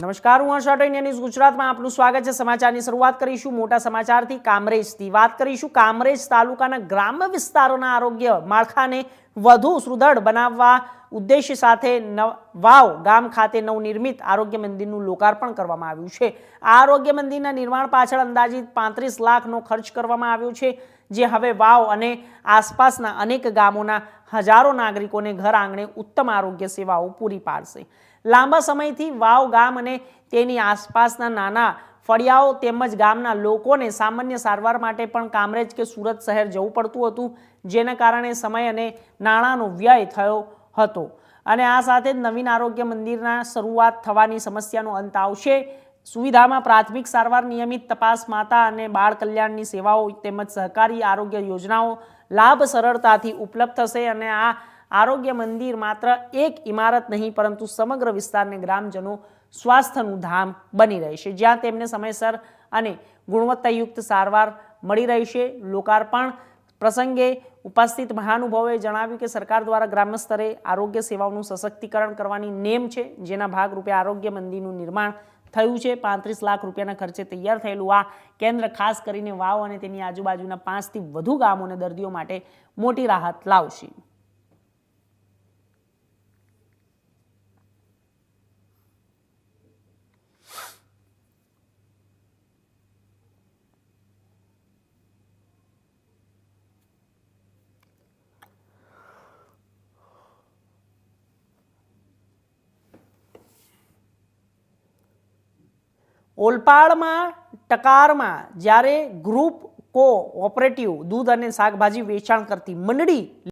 નમસ્કાર, હું હર્ષ India news ગુજરાતમાં આપનું સ્વાગત છે. સમાચારની શરૂઆત કરીશું. મોટા સમાચારથી કામરેજથી વાત કરીશું. કામરેજ તાલુકાના ગ્રામ્ય વિસ્તારોના આરોગ્ય માળખાને વધુ સુદૃઢ બનાવવા ઉદ્દેશ્ય સાથે વાવ ગામ ખાતે નવનિર્મિત આરોગ્ય મંદિરનું લોકાર્પણ કરવામાં આવ્યું છે. આ આરોગ્ય મંદિરના નિર્માણ પાછળ અંદાજિત પાંત્રીસ લાખનો ખર્ચ કરવામાં આવ્યો છે, જે હવે વાવ અને આસપાસના અનેક ગામોના હજારો નાગરિકોને ઘર આંગણે ઉત્તમ આરોગ્ય સેવાઓ પૂરી પાડશે. લાંબા સમયથી વાવ ગામ અને તેની આસપાસના નાના ફળિયાઓ તેમજ ગામના લોકોને સામાન્ય સારવાર માટે પણ કામરેજ કે સુરત શહેર જવું પડતું હતું, જેના કારણે સમય અને નાણાંનો વ્યય થયો હતો. અને આ સાથે જ નવીન આરોગ્ય મંદિરના શરૂઆત થવાની સમસ્યાનો અંત આવશે. સુવિધામાં પ્રાથમિક સારવાર, નિયમિત તપાસ, માતા અને બાળ કલ્યાણની સેવાઓ તેમજ સહકારી આરોગ્ય યોજનાઓ લાભ સરળતાથી ઉપલબ્ધ થશે. અને આ આરોગ્ય મંદિર માત્ર એક ઇમારત નહીં, પરંતુ સમગ્ર વિસ્તારને ગ્રામજનો સ્વાસ્થ્યનું ધામ બની રહેશે જ્યાં તેમને સમયસર અને ગુણવત્તાયુક્ત સારવાર મળી રહેશે લોકાર્પણ પ્રસંગે ઉપસ્થિત મહાનુભાવોએ જણાવ્યું કે સરકાર દ્વારા ગ્રામ્ય સ્તરે આરોગ્ય સેવાઓનું સશક્તિકરણ કરવાની નેમ છે. જેના ભાગરૂપે આરોગ્ય મંદિરનું નિર્માણ થયું છે. પાંત્રીસ લાખ રૂપિયાના ખર્ચે તૈયાર થયેલું આ કેન્દ્ર ખાસ કરીને વાવ અને તેની આજુબાજુના પાંચથી વધુ ગામોને દર્દીઓ માટે મોટી રાહત લાવશે. ઓલપાડમાં ટકારમાં જ્યારે ગ્રુપ કો ઓપરેટિવ દૂધ અને શાકભાજી વેચાણ કરતી મંડળી